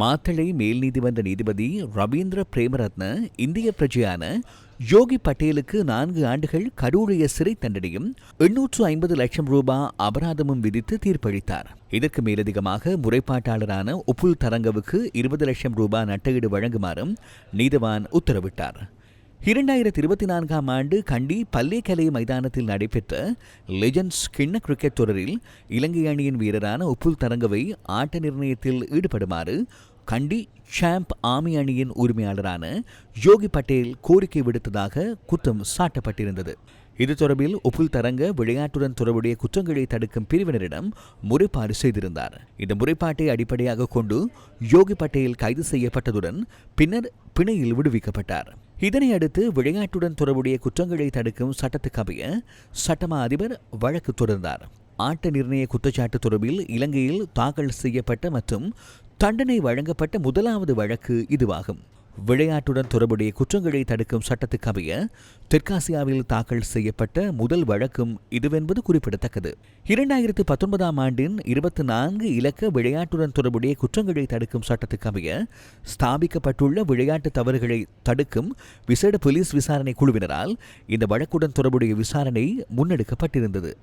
மாத்தளை மேல் நீதிமன்ற நீதிபதி ரவீந்திர பிரேமரத்ன இந்திய பிரஜையான யோகி பட்டேலுக்கு நான்கு ஆண்டுகள் கடூழிய சிறை தண்டனையும் எண்ணூற்று ஐம்பது லட்சம் ரூபாய் அபராதமும் விதித்து தீர்ப்பளித்தார். இதற்கு மேலதிகமாக முறைப்பாட்டாளரான உப்புல் தரங்கவுக்கு இருபது லட்சம் ரூபாய் நட்டஈடு வழங்குமாறும் நீதவான் உத்தரவிட்டார். இரண்டாயிரத்தி இருபத்தி நான்காம் ஆண்டு கண்டி பள்ளிக்கலை மைதானத்தில் நடைபெற்ற லெஜண்ட்ஸ் கிண்ண கிரிக்கெட் தொடரில் இலங்கை அணியின் வீரரான உப்புல் தரங்கவை ஆட்ட நிர்ணயத்தில் ஈடுபடுமாறு கண்டி சாம்ப் ஆமி அணியின் உரிமையாளரான யோகி பட்டேல் கோரிக்கை விடுத்ததாக குற்றம் சாட்டப்பட்டிருந்தது. இது தொடர்பில் உப்புல் தரங்க விளையாட்டுடன் தொடர்புடைய குற்றங்களை தடுக்கும் பிரிவினரிடம் முறைப்பாடு செய்திருந்தார். இந்த முறைப்பாட்டை அடிப்படையாக கொண்டு யோகி பட்டேல் கைது செய்யப்பட்டதுடன் பின்னர் பிணையில் விடுவிக்கப்பட்டார். இதனை அடுத்து விளையாட்டுடன் தொடர்புடைய குற்றங்களை தடுக்கும் சட்டத்துக்கமைய சட்டமா அதிபர் வழக்கு தொடர்ந்தார். ஆட்ட நிர்ணய குற்றச்சாட்டு தொடர்பில் இலங்கையில் தாக்கல் செய்யப்பட்ட மற்றும் தண்டனை வழங்கப்பட்ட முதலாவது வழக்கு இதுவாகும். விளையாட்டுடன் தொடர்புடைய குற்றங்களை தடுக்கும் சட்டத்துக்கமைய தெற்காசியாவில் தாக்கல் செய்யப்பட்ட முதல் வழக்கும் இதுவென்பது குறிப்பிடத்தக்கது. இரண்டாயிரத்து பத்தொன்பதாம் ஆண்டின் இருபத்தி நான்கு இலக்க விளையாட்டுடன் தொடர்புடைய குற்றங்களை தடுக்கும் சட்டத்துக்கமைய ஸ்தாபிக்கப்பட்டுள்ள விளையாட்டு தவறுகளை தடுக்கும் விசேட போலீஸ் விசாரணை குழுவினரால் இந்த வழக்குடன் தொடர்புடைய விசாரணை முன்னெடுக்கப்பட்டிருந்தது.